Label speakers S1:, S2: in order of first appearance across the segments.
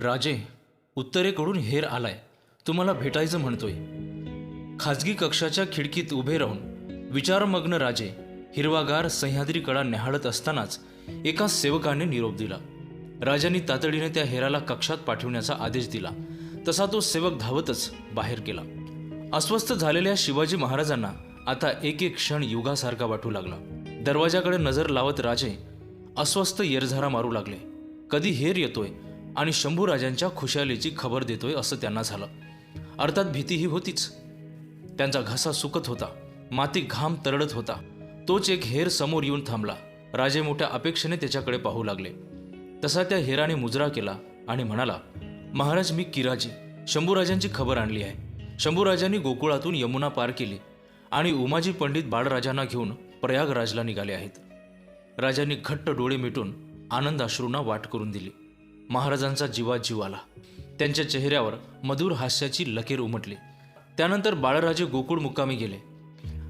S1: राजे उत्तरेकडून हेर आलाय. तुम्हाला भेटायचं म्हणतोय. खाजगी कक्षाच्या खिडकीत उभे राहून विचारमग्न राजे हिरवागार सह्याद्रीकडा न्याहाळत असतानाच एका सेवकाने निरोप दिला. राजांनी तातडीने त्या हेराला कक्षात पाठवण्याचा आदेश दिला. तसा तो सेवक धावतच बाहेर गेला. अस्वस्थ झालेल्या शिवाजी महाराजांना आता एक एक क्षण युगासारखा वाटू लागला. दरवाजाकडे नजर लावत राजे अस्वस्थ येरझारा मारू लागले. कधी हेर येतोय आणि शंभूराजांच्या खुशालीची खबर देतोय असं त्यांना झालं. अर्थात भीतीही होतीच. त्यांचा घसा सुकत होता. माती घाम तरडत होता. तोच एक हेर समोर येऊन थांबला. राजे मोठ्या अपेक्षेने त्याच्याकडे पाहू लागले. तसा त्या हेराने मुजरा केला आणि म्हणाला महाराज मी किराजी. शंभूराजांची खबर आणली आहे. शंभूराजांनी गोकुळातून यमुना पार केली आणि उमाजी पंडित बाळराजांना घेऊन प्रयागराजला निघाले आहेत. राजांनी घट्ट डोळे मिटून आनंद अश्रूंना वाट करून दिली. महाराजांचा जीवा जीव आला. त्यांच्या चेहऱ्यावर मधुर हास्याची लकीर उमटली. त्यानंतर बाळराजे गोकुळ मुक्कामी गेले.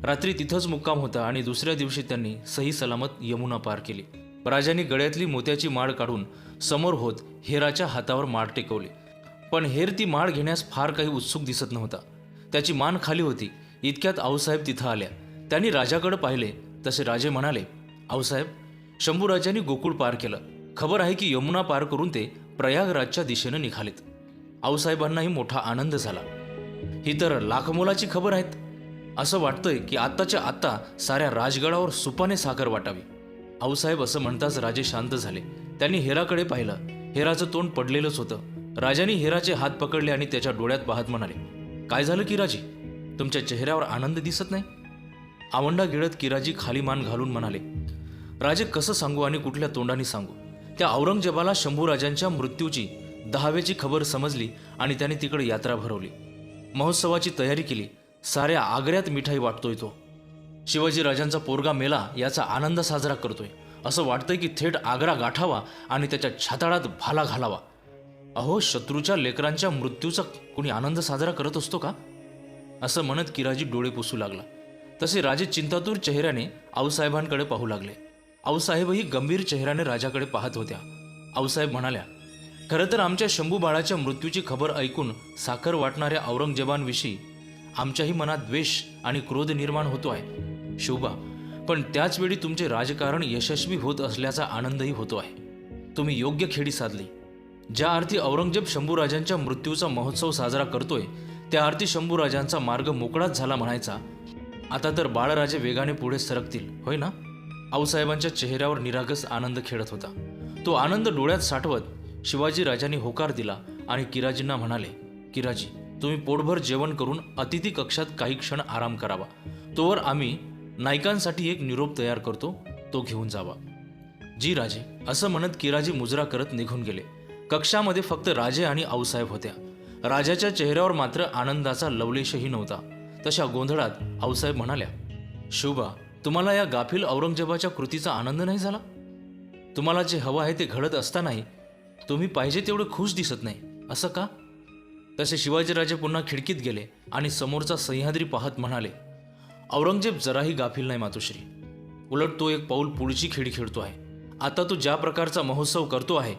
S1: रात्री तिथंच मुक्काम होता आणि दुसऱ्या दिवशी त्यांनी सही सलामत यमुना पार केली. राजांनी गळ्यातली मोत्याची माळ काढून समोर होत हेराच्या हातावर माळ टेकवली. पण हेर ती माळ घेण्यास फार काही उत्सुक दिसत नव्हता. त्याची मान खाली होती. इतक्यात आऊसाहेब तिथं आल्या. त्यांनी राजाकडे पाहिले. तसे राजे म्हणाले आऊसाहेब शंभूराजांनी गोकुळ पार केलं. खबर आहे की यमुना पार करून ते प्रयागराजच्या दिशेनं निघालेत. आऊसाहेबांनाही मोठा आनंद झाला. ही तर लाखमोलाची खबर आहेत. असं वाटतंय की आत्ताच्या आत्ता साऱ्या राजगडावर सुपाने साखर वाटावी. आऊसाहेब असं म्हणताच राजे शांत झाले. त्यांनी हेराकडे पाहिलं. हेराचं तोंड पडलेलंच होतं. राजांनी हेराचे हात पकडले आणि त्याच्या डोळ्यात पाहत म्हणाले काय झालं किराजी? तुमच्या चेहऱ्यावर आनंद दिसत नाही? आवंडा गिळत किराजी खाली मान घालून म्हणाले राजे कसं सांगू आणि कुठल्या तोंडाने सांगू? त्या औरंगजेबाला शंभूराजांच्या मृत्यूची दहाव्याची खबर समजली आणि त्याने तिकडे यात्रा भरवली. महोत्सवाची तयारी केली. साऱ्या आग्र्यात मिठाई वाटतोय तो. शिवाजी राजांचा पोरगा मेला याचा आनंद साजरा करतोय. असं वाटतंय की थेट आग्रा गाठावा आणि त्याच्या छाताळात भाला घालावा. अहो शत्रूच्या लेकरांच्या मृत्यूचा कुणी आनंद साजरा करत असतो का? असं म्हणत किराजी डोळे पुसू लागला. तसे राजे चिंतातूर चेहऱ्याने आऊसाहेबांकडे पाहू लागले. आऊसाहेबही गंभीर चेहऱ्याने राजाकडे पाहत होत्या. आऊसाहेब म्हणाल्या खरं तर आमच्या शंभू बाळाच्या मृत्यूची खबर ऐकून साखर वाटणाऱ्या औरंगजेबांविषयी आमच्याही मनात द्वेष आणि क्रोध निर्माण होतो आहे शोभा पण त्याचवेळी तुमचे राजकारण यशस्वी होत असल्याचा आनंदही होतो आहे तुम्ही योग्य खेडी साधली. ज्या अर्थी औरंगजेब शंभूराजांच्या मृत्यूचा महोत्सव साजरा करतोय त्या अर्थी शंभूराजांचा मार्ग मोकळाच झाला म्हणायचा. आता तर बाळराजे वेगाने पुढे सरकतील होय ना? आऊसाहेबांच्या चेहऱ्यावर निरागस आनंद खेळत होता. तो आनंद डोळ्यात साठवत शिवाजी राजांनी होकार दिला आणि किराजींना म्हणाले किराजी तुम्ही पोटभर जेवण करून अतिथी कक्षात काही क्षण आराम करावा. तोवर आम्ही नायकांसाठी एक निरोप तयार करतो तो घेऊन जावा. जी राजे असं म्हणत किराजी मुजरा करत निघून गेले. कक्षामध्ये फक्त राजे आणि आऊसाहेब होत्या. राजाच्या चेहऱ्यावर मात्र आनंदाचा लवलेशही नव्हता. तशा गोंधळात आऊसाहेब म्हणाल्या शुभा तुम्हाला या गाफील औरंगजेबाच्या कृतीचा आनंद नाही झाला? तुम्हाला जे हवं आहे ते घडत असतानाही तुम्ही पाहिजे तेवढे खुश दिसत नाही असं का? तसे शिवाजीराजे पुन्हा खिडकीत गेले आणि समोरचा सह्याद्री पाहत म्हणाले औरंगजेब जराही गाफील नाही मातोश्री. उलट तो एक पाऊल पुढची खेळी खेळतो आहे. आता तो ज्या प्रकारचा महोत्सव करतो आहे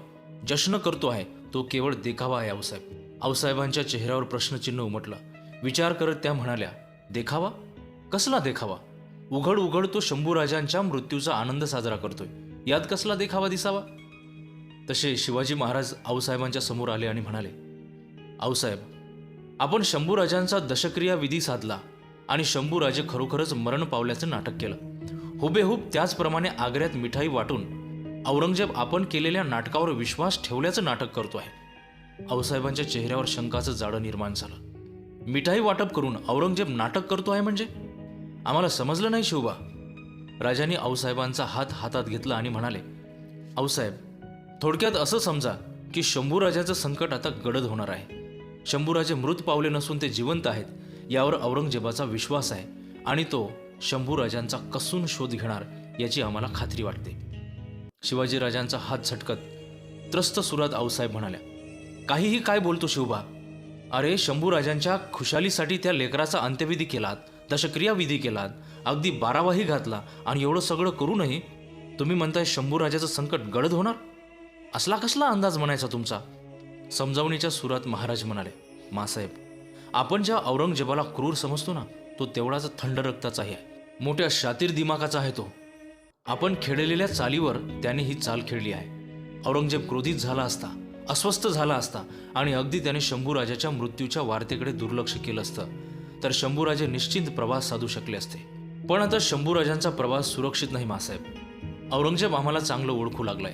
S1: जश्न करतो आहे तो केवळ देखावा आहे आऊसाहेब आऊसाहेबांच्या चेहऱ्यावर प्रश्नचिन्ह उमटलं. विचार करत त्या म्हणाल्या देखावा? कसला देखावा? उघड उघड तो शंभूराजांच्या मृत्यूचा आनंद साजरा करतोय. यात कसला देखावा दिसावा? तसे शिवाजी महाराज आऊसाहेबांच्या समोर आले आणि म्हणाले आऊसाहेब आपण शंभूराजांचा दशक्रिया विधी साधला आणि शंभूराजे खरोखरच मरण पावल्याचं नाटक केलं. हुबेहूब त्याचप्रमाणे आग्र्यात मिठाई वाटून औरंगजेब आपण केलेल्या नाटकावर विश्वास ठेवल्याचं नाटक करतो आहे. आऊसाहेबांच्या चेहऱ्यावर शंकाचं जाडं निर्माण झालं. मिठाई वाटप करून औरंगजेब नाटक करतो आहे म्हणजे? आम्हाला समजलं नाही शिवबा. राजांनी आऊसाहेबांचा हात हातात घेतला आणि म्हणाले आऊसाहेब थोडक्यात असं समजा की शंभूराजाचं संकट आता गडद होणार आहे. शंभूराजे मृत पावले नसून ते जिवंत आहेत यावर औरंगजेबाचा विश्वास आहे आणि तो शंभूराजांचा कसून शोध घेणार याची आम्हाला खात्री वाटते. शिवाजीराजांचा हात झटकत त्रस्त सुरात आऊसाहेब म्हणाल्या काहीही काय बोलतो शिवबा? अरे शंभूराजांच्या खुशालीसाठी त्या लेकराचा अंत्यविधी केलात. दशक्रिया विधी केलात अगदी बारावाही घातला आणि एवढं सगळं करूनही तुम्ही म्हणताय शंभूराजाचं संकट गडद होणार? असला कसला अंदाज म्हणायचा तुमचा? समजावणीच्या सुरात महाराज म्हणाले मासाहेब आपण ज्या औरंगजेबाला क्रूर समजतो ना तो तेवढाच थंड रक्ताचाही आहे. मोठ्या शातीर दिमागाचा आहे तो. आपण खेळलेल्या चालीवर त्याने ही चाल खेळली आहे. औरंगजेब क्रोधित झाला असता अस्वस्थ झाला असता आणि अगदी त्याने शंभूराजाच्या मृत्यूच्या वार्तेकडे दुर्लक्ष केलं असतं. तर शंभूराजे निश्चिंत प्रवास साधू शकले असते. पण आता शंभूराजांचा प्रवास सुरक्षित नाही मासाहेब. औरंगजेब आम्हाला चांगलं ओळखू लागलाय.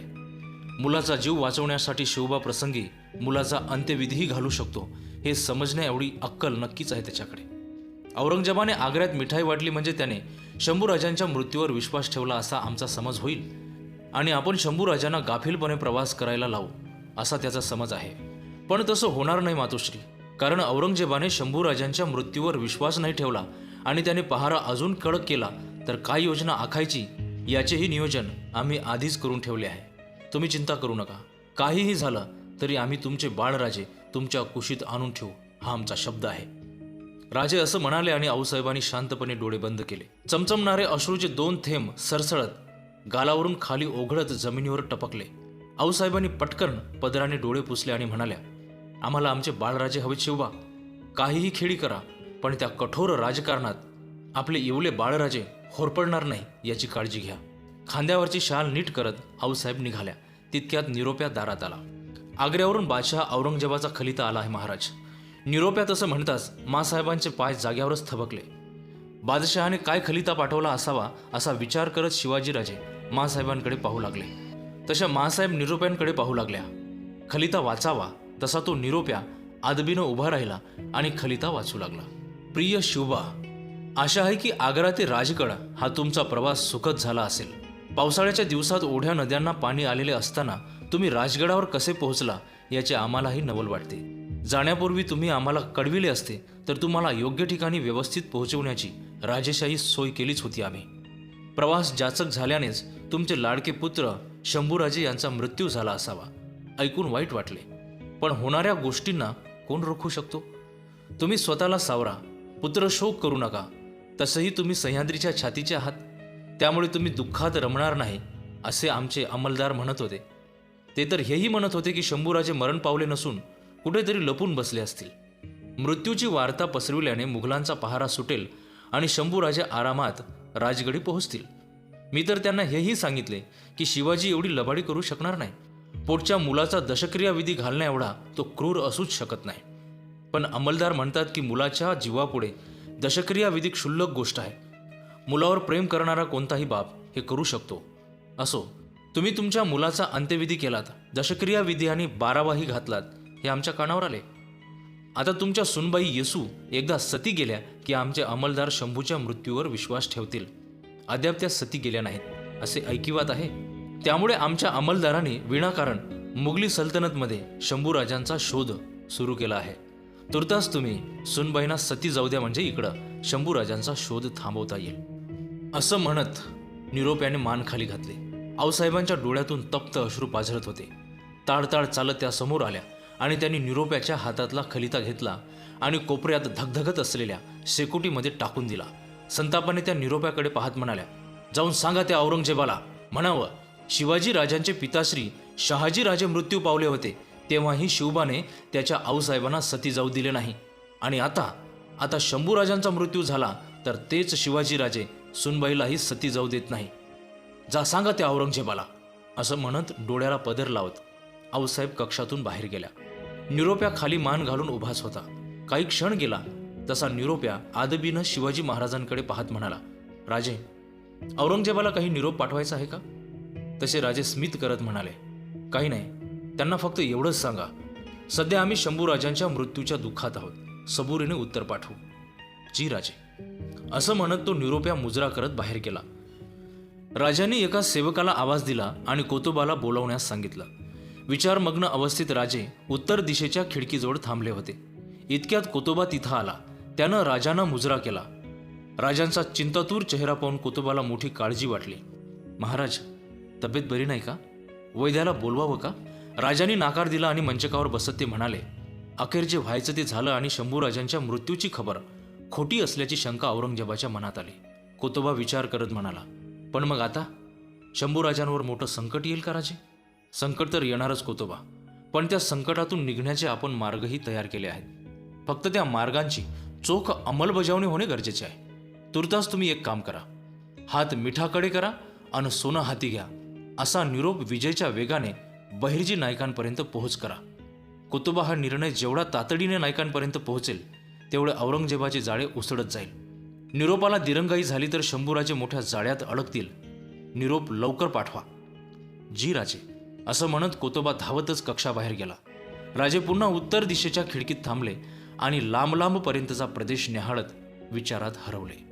S1: मुलाचा जीव वाचवण्यासाठी शिवबा प्रसंगी मुलाचा अंत्यविधीही घालू शकतो हे समजण्या एवढी अक्कल नक्कीच आहे त्याच्याकडे. औरंगजेबाने आग्र्यात मिठाई वाटली म्हणजे त्याने शंभूराजांच्या मृत्यूवर विश्वास ठेवला असा आमचा समज होईल. आणि आपण शंभूराजांना गाफीलपणे प्रवास करायला लावू असा त्याचा समज आहे. पण तसं होणार नाही मातोश्री. कारण औरंगजेबाने शंभूराजांच्या मृत्यूवर विश्वास नाही ठेवला आणि त्याने पहारा अजून कडक केला तर काय योजना आखायची याचेही नियोजन आम्ही आधीच करून ठेवले आहे. तुम्ही चिंता करू नका. काहीही झालं तरी आम्ही तुमचे बाळराजे तुमच्या कुशीत आणून ठेवू हा आमचा शब्द आहे. राजे असं म्हणाले आणि आऊसाहेबांनी शांतपणे डोळे बंद केले. चमचमणारे अश्रूचे दोन थेंब सरसळत गालावरून खाली ओघळत जमिनीवर टपकले. आऊसाहेबांनी पटकन पदराने डोळे पुसले आणि म्हणाल्या आम्हाला आमचे बाळराजे हवेत शिवबा काहीही खेळी करा पण त्या कठोर राजकारणात आपले येवले बाळराजे होरपडणार नाही याची काळजी घ्या. खांद्यावरची शाल नीट करत आऊसाहेब निघाल्या. तितक्यात निरोप्या दारात आला. आग्र्यावरून बादशहा औरंगजेबाचा खलिता आला आहे महाराज. निरोप्यात असं म्हणताच मासाहेबांचे पाय जाग्यावरच थबकले. बादशहाने काय खलिता पाठवला असावा असा विचार करत शिवाजीराजे मासाहेबांकडे पाहू लागले. तशा मासाहेब निरोप्यांकडे पाहू लागल्या. खलिता वाचावा तसा तो निरोप्या आदबीनं उभा राहिला आणि खलिता वाचू लागला. प्रिय शुभा आशा आहे की आग्रा ते राजगड हा तुमचा प्रवास सुखद झाला असेल. पावसाळ्याच्या दिवसात ओढ्या नद्यांना पाणी आलेले असताना तुम्ही राजगडावर कसे पोहोचला याचे आम्हालाही नवल वाटते. जाण्यापूर्वी तुम्ही आम्हाला कळविले असते तर तुम्हाला योग्य ठिकाणी व्यवस्थित पोहोचवण्याची राजेशाही सोय केलीच होती आम्ही. प्रवास जाचक झाल्यानेच तुमचे लाडके पुत्र शंभूराजे यांचा मृत्यू झाला असावा ऐकून वाईट वाटले. पण होणाऱ्या गोष्टींना कोण रोखू शकतो? तुम्ही स्वतःला सावरा पुत्र शोक करू नका. तसंही तुम्ही सह्याद्रीच्या छातीचे आहात. त्यामुळे तुम्ही दुःखात रमणार नाही असे आमचे अंमलदार म्हणत होते. ते तर हेही म्हणत होते की शंभूराजे मरण पावले नसून कुठेतरी लपून बसले असतील. मृत्यूची वार्ता पसरविल्याने मुघलांचा पहारा सुटेल आणि शंभूराजे आरामात राजगडी पोहोचतील. मी तर त्यांना हेही सांगितले की शिवाजी एवढी लबाडी करू शकणार नाही. पोटच्या मुलाचा दशक्रिया विधी घालण्या एवढा तो क्रूर असूच शकत नाही. पण अंमलदार म्हणतात की मुलाच्या जीवापुढे दशक्रिया विधी क्षुल्लक गोष्ट आहे. मुलावर प्रेम करणारा कोणताही बाप हे करू शकतो. असो तुम्ही तुमच्या मुलाचा अंत्यविधी केलात दशक्रिया विधी आणि बारावाही घातलात हे आमच्या कानावर आले. आता तुमच्या सुनबाई येसू एकदा सती गेल्या की आमचे अंमलदार शंभूच्या मृत्यूवर विश्वास ठेवतील. अद्याप त्या सती गेल्या नाहीत असे ऐकिवात आहे. त्यामुळे आमच्या अंमलदारांनी विनाकारण मुघली सल्तनतमध्ये शंभूराजांचा शोध सुरू केला आहे. तुर्तास तुम्ही सुनबाईंना सती जाऊ द्या म्हणजे इकडं शंभूराजांचा शोध थांबवता येईल. असं म्हणत निरोप्याने मान खाली घातले. आऊसाहेबांच्या डोळ्यातून तप्त अश्रू पाझरत होते. ताडताड चालत त्या समोर आल्या आणि त्यांनी निरोप्याच्या हातातला खलिता घेतला आणि कोपऱ्यात धगधगत असलेल्या शेकोटीमध्ये टाकून दिला. संतापाने त्या निरोप्याकडे पाहत म्हणाल्या जाऊन सांगा त्या औरंगजेबाला म्हणावं शिवाजी राजांचे पिताश्री शहाजीराजे मृत्यू पावले होते तेव्हाही शिवबाने त्याच्या आऊसाहेबांना सती जाऊ दिले नाही. आणि आता आता शंभूराजांचा मृत्यू झाला तर तेच शिवाजीराजे सुनबाईलाही सती जाऊ देत नाही. जा सांगा त्या औरंगजेबाला असं म्हणत डोळ्याला पदर लावत आऊसाहेब कक्षातून बाहेर गेल्या. निरोप्या खाली मान घालून उभाच होता. काही क्षण गेला तसा निरोप्या आदबीनं शिवाजी महाराजांकडे पाहत म्हणाला राजे औरंगजेबाला काही निरोप पाठवायचा आहे का? तसे राजे स्मित करत म्हणाले काही नाही त्यांना फक्त एवढंच सांगा. सध्या आम्ही शंभू राजांच्या मृत्यूच्या दुःखात आहोत. सबुरीने उत्तर पाठवू. जी राजे. असं म्हणत तो निरोप्या मुजरा करत बाहेर गेला. राजांनी एका सेवकाला आवाज दिला आणि कोतोबाला बोलावण्यास सांगितलं. विचारमग्न अवस्थित राजे उत्तर दिशेच्या खिडकीजवळ थांबले होते. इतक्यात कोतोबा तिथं आला. त्यानं राजांना मुजरा केला. राजांचा चिंतातूर चेहरा पाहून कोतोबाला मोठी काळजी वाटली. महाराज तब्येत बरी नाही का? वैद्याला बोलवावं का? राजांनी नाकार दिला आणि मंचकावर बसत ते म्हणाले अखेर जे व्हायचं ते झालं आणि शंभूराजांच्या मृत्यूची खबर खोटी असल्याची शंका औरंगजेबाच्या मनात आली. कोतोबा विचार करत म्हणाला पण मग आता शंभूराजांवर मोठं संकट येईल का राजे? संकट तर येणारच कोतोबा पण त्या संकटातून निघण्याचे आपण मार्गही तयार केले आहेत. फक्त त्या मार्गांची चोख अंमलबजावणी होणे गरजेचे आहे. तुर्तास तुम्ही एक काम करा. हात मिठाकडे करा आणि सोनं हाती घ्या. असा निरोप विजयच्या वेगाने बहिर्जी नायकांपर्यंत पोहोच करा. कुतुबा हा निर्णय जेवढा तातडीने नायकांपर्यंत पोहोचेल तेवढे औरंगजेबाचे जाळे उसळत जाईल. निरोपाला दिरंगाई झाली तर शंभूराजे मोठ्या जाळ्यात अडकतील. निरोप लवकर पाठवा. जी राजे असं म्हणत कोतोबा धावतच कक्षाबाहेर गेला. राजे पुन्हा उत्तर दिशेच्या खिडकीत थांबले आणि लांब लांबपर्यंतचा प्रदेश निहाळत विचारात हरवले.